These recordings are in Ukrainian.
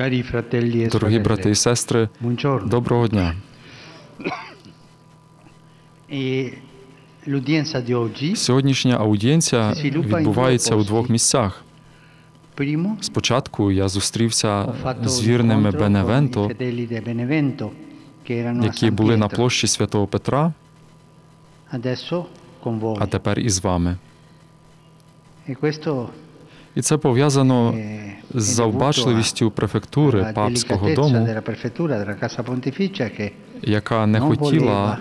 E Дорогі брати і сестри, доброго дня. E Сьогоднішня аудієнція відбувається у двох місцях. Спочатку я зустрівся з вірними Беневенто, які були на площі Святого Петра, а тепер із вами. E І це пов'язано eh, з завбачливістю префектури папського дому, яка не хотіла,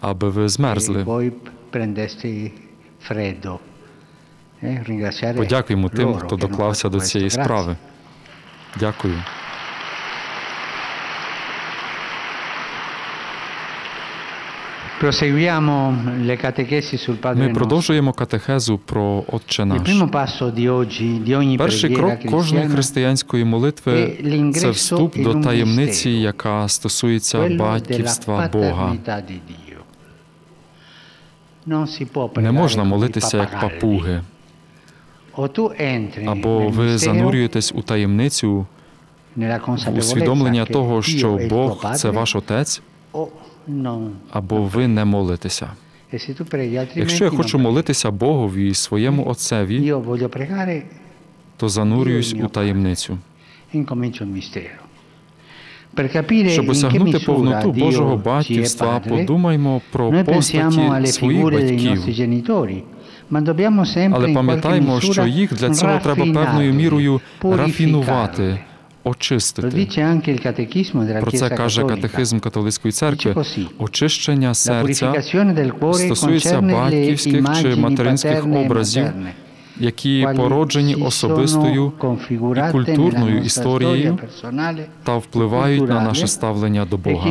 аби ви змерзли. Eh, Подякуємо тим, хто доклався до цієї справи. Дякую. Ми продовжуємо катехезу про Отче наш. Перший крок кожної християнської молитви це вступ до таємниці, яка стосується батьківства Бога. Не можна молитися як папуги, або ви занурюєтесь у таємницю усвідомлення того, що Бог це ваш отець. Або ви не молитеся. E Якщо я хочу молитися Богові і своєму отцеві, то занурююсь у таємницю. e Щоб осягнути повноту Божого батьківства, подумаймо про постаті своїх батьків. Але пам'ятаємо, що їх для цього треба певною мірою рафінувати, очистити. Про це каже катехизм католицької церкви. Очищення серця стосується батьківських чи материнських e образів, які породжені особистою і культурною історією та впливають на наше ставлення до e Бога.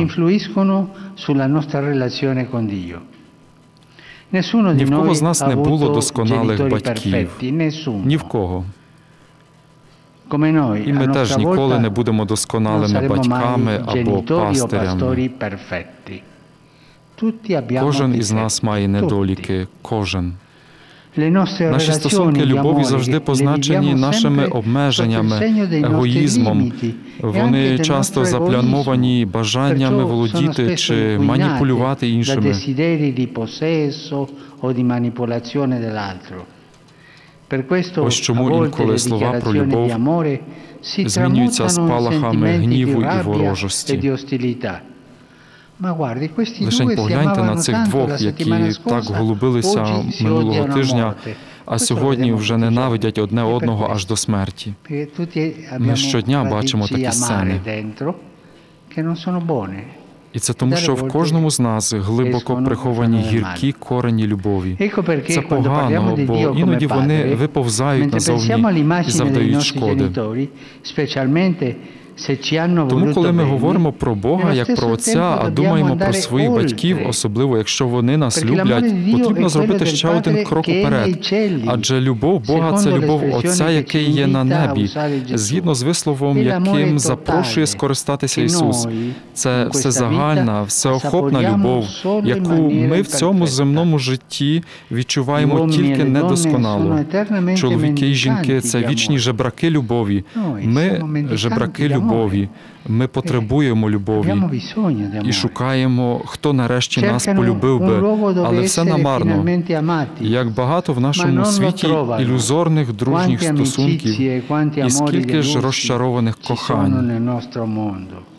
Ні в кого з нас не було досконалих батьків. Ні в кого. І ми теж ніколи не будемо досконалими батьками або пастирями. Кожен із нас має недоліки. Кожен. Наші стосунки любові завжди позначені нашими обмеженнями, егоїзмом. e Вони часто заплямовані бажаннями володіти чи маніпулювати іншими. Ось чому інколи слова про любов змінюються спалахами гніву і ворожості. e Лишень погляньте на цих двох, які так голубилися минулого тижня, а сьогодні вже ненавидять одне E одного аж до смерті. Abbiamo щодня бачимо такі сцени. І це тому, що в кожному з нас глибоко приховані гіркі корені любові. Це погано, бо іноді вони виповзають назовні і завдають шкоди. Тому, коли ми говоримо про Бога як про Отця, а думаємо про своїх батьків, особливо якщо вони нас люблять, потрібно зробити ще один крок уперед. Адже любов Бога це любов Отця, який є на небі, згідно з висловом, яким запрошує скористатися Ісус. Це всезагальна, всеохопна любов, яку ми в цьому земному житті відчуваємо тільки недосконало. Чоловіки і жінки це вічні жебраки любові. Ми жебраки amore. Любові. Ми потребуємо любові. І шукаємо, хто нарешті нас полюбив би, але все намарно. Як багато в нашому світі ілюзорних дружніх стосунків, і скільки ж розчарованих кохань.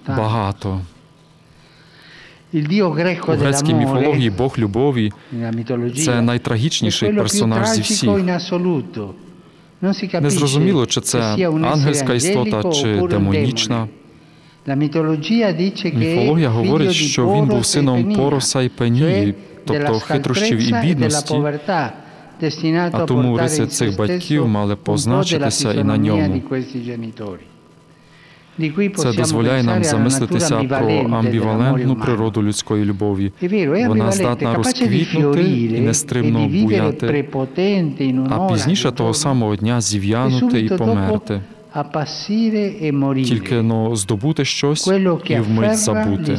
Багато. У грецькій міфології Бог любові це найтрагічніший персонаж зі всіх. Не зрозуміло, чи це ангельська істота, чи демонічна. Міфологія говорить, що він був e сином Пороса і Пенії, тобто хитрощів і e бідності, а тому риси цих батьків мали позначитися і на ньому. Це дозволяє нам замислитися про амбівалентну природу людської любові. Вона здатна розквітнути і e нестримно буяти, а пізніше того самого дня e зів'янути і померти. e. Тільки но здобути щось і вмить забути.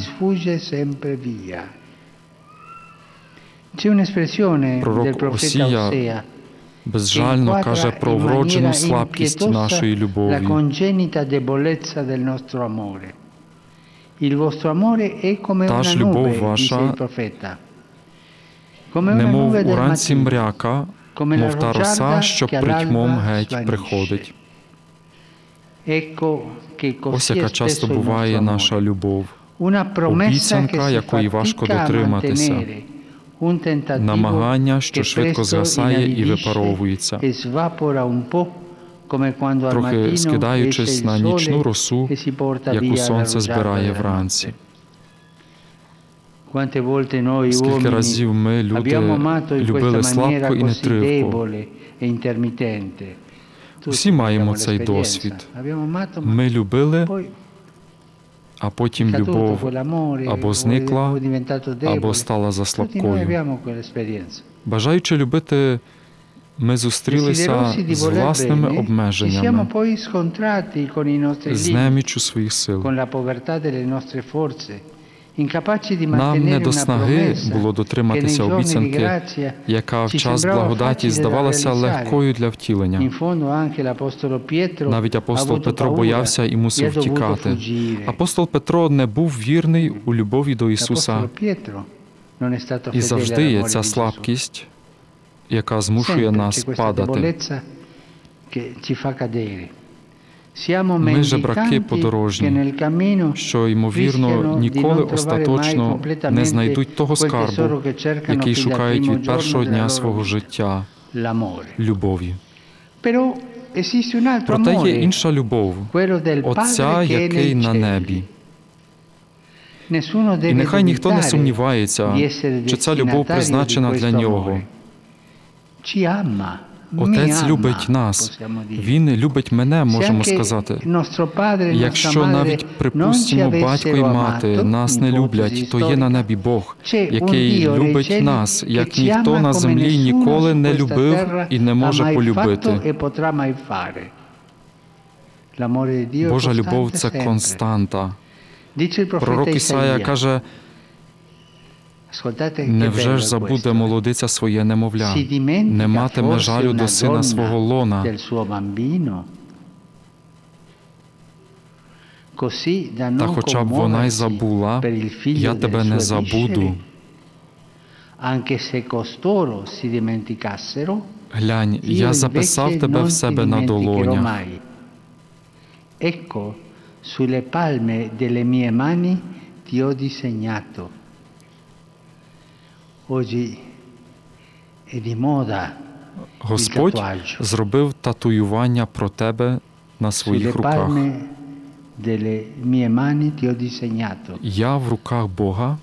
gli sfugge безжально каже про вроджену слабкість нашої любові. Та ж любов ваша, Немов уранці мряка, мов та роса, що притьмом геть приходить. Ось яка часто буває наша любов. Обіцянка, якої важко дотриматися. Намагання, що швидко згасає і випаровується. Трохи скидаючись на нічну росу, яку сонце збирає вранці. Скільки разів ми, люди, любили слабко і нетривко. e Всі маємо цей досвід. Ми любили, а потім любов або зникла, або стала заслабкою. Бажаючи любити, ми зустрілися з власними обмеженнями, з неміччю своїх сил. Нам не до снаги було дотриматися обіцянки, яка в час благодаті здавалася легкою для втілення. Навіть апостол Петро боявся і e мусив втікати. Апостол Петро не був вірний у любові до Ісуса, і завжди є ця слабкість, яка змушує нас падати. Ми жебраки подорожні, що, ймовірно, ніколи остаточно не знайдуть того скарбу, який шукають від першого дня свого життя любові. Проте є інша любов, Отця, який на небі. І нехай ніхто не сумнівається, чи ця любов призначена для нього. Отець любить нас. Він любить мене, можемо сказати. e Якщо навіть, припустимо, батько і мати нас не люблять, то є на небі Бог, який любить нас, як ніхто на землі ніколи не любив і не може полюбити. e Божа любов це константа. Пророк Ісая каже: невже ж забуде молодиця своє немовля, не матиме жалю до сина свого лона. Та хоча б вона й забула, я тебе не забуду. Глянь, я записав тебе в себе на долонях. Ecco, sulle palme delle mie mani ti ho disegnato. Господь зробив татуювання про тебе на своїх руках. Я в руках Бога,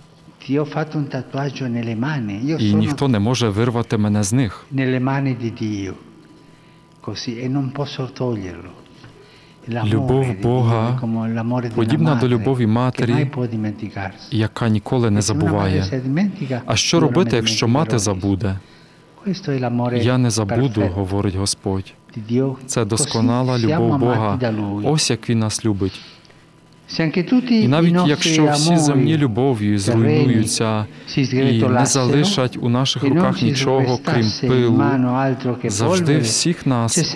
і ніхто не може вирвати мене з них. Così e non posso toglierlo. Любов Бога подібна до любові матері, яка ніколи не E забуває. А що робити, якщо мати забуде? Я не забуду, говорить Господь. Це досконала любов Бога. Ось як він нас любить. І навіть якщо всі земні любов'ю зруйнуються і не залишать у наших руках нічого, крім пилу, завжди всіх нас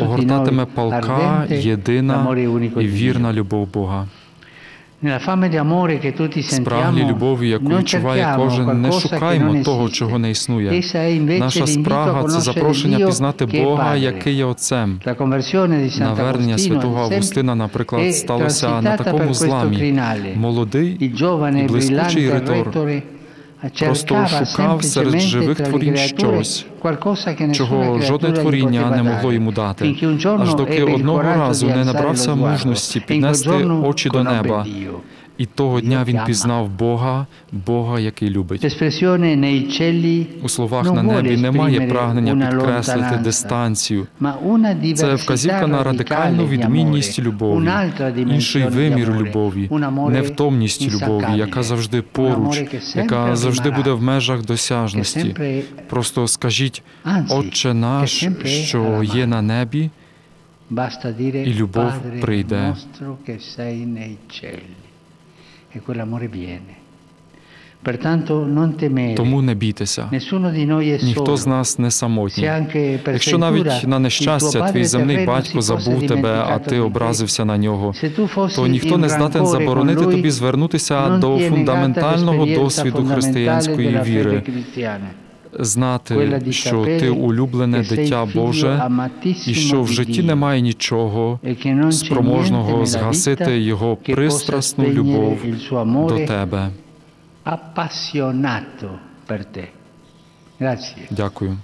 огортатиме палка, єдина і вірна любов Бога. Sentiamo, любові, яку відчуває кожен, не шукаємо того, чого не існує. Наша спрага це запрошення пізнати Бога, який є Отцем. Навернення святого Августина, наприклад, сталося на такому зламі. Молодий і e блискучий ритор просто шукав серед живих творінь щось, чого жодне творіння не могло йому дати, аж доки одного разу не набрався мужності e піднести очі до неба. І того дня він пізнав Бога, Бога, який любить. У словах на небі немає прагнення підкреслити дистанцію. Це вказівка на радикальну відмінність любові, інший вимір любові, невтомність любові, яка завжди поруч, яка завжди буде в межах досяжності. Просто скажіть, Отче наш, що є на небі, І любов прийде. E quell'amore viene. Pertanto non temere. Тому не бійтеся. Ніхто з нас не самотній. Якщо навіть на нещастя твій земний батько забув тебе, а ти образився на нього, то ніхто не здатен заборонити тобі звернутися до фундаментального досвіду християнської віри. Знати, що ти улюблене дитя Боже, і що в житті немає нічого e спроможного згасити його пристрасну любов до тебе. Дякую.